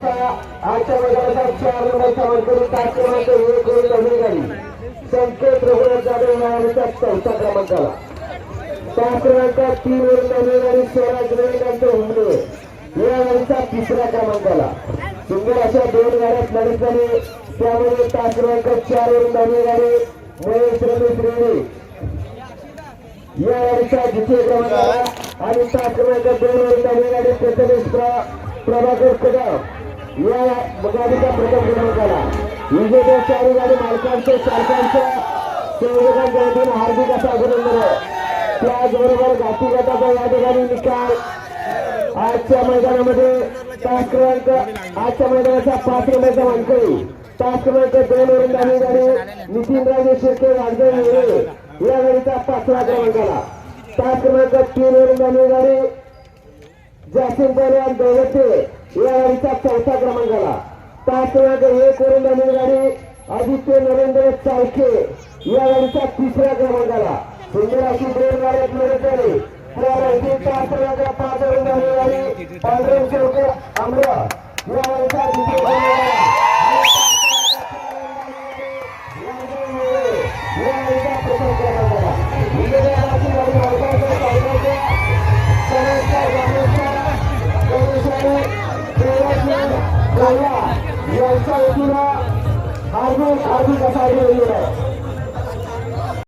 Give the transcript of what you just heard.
आजच्या मैदानाचा चार नंबरचा मानकरी तास क्रमांक एक करून अमेरिकानी संकेत रघुनाथ जाधव मिळाल्याच्या चौथ्या क्रमांकाला तास क्रमांक तीन वरून अमेरिकानी स्वराज रविकांत हुमणे या गाडीचा तिसऱ्या क्रमांकाला सुंदर अशा दोन गाड्यात लढत झाली त्यामुळे तास क्रमांक चार वरून अमेरिकानी महेश रमेश रेड्डी या गाडीचा द्वितीय क्रमांकाला आणि तास क्रमांक दोन वरून अमेरिकानी प्रथमेश प्रभाकर कदम या गाडीच्या प्रथम क्रमांक आला विजेत्या चारी गाडी मालकांचे चालकांच्या संयोजकांच्या वतीने हार्दिक असं अभिनंदन आहे. त्याचबरोबर घाटी गटाचा या ठिकाणी निकाल. आजच्या मैदानामध्ये तास क्रमांक आजच्या मैदानाचा पाच क्रमांक मानकरी तास क्रमांक दोन वरून दाणी गाडी नितीनराजे शिर्के वागदे मोरे या गाडीचा पाचवा क्रमांक आला. तास क्रमांक तीन वरून दाणी गाडी जासिम पहलवान दोघटे या गाडीचा चौथा क्रमांकाला तास क्रमांक एक वरून झालेली गाडी आदित्य नरेंद्र चाळके या गाडीचा तिसऱ्या क्रमांकाला सुंदर अशी दोन गाड्या लढत झाली त्यानंतर क्रमांक पाच वरून झालेली गाडी पांढरे चौकर आम्र या गाडीचा यांच्या वतीनं हार्दिक हार्दिक असा आहे.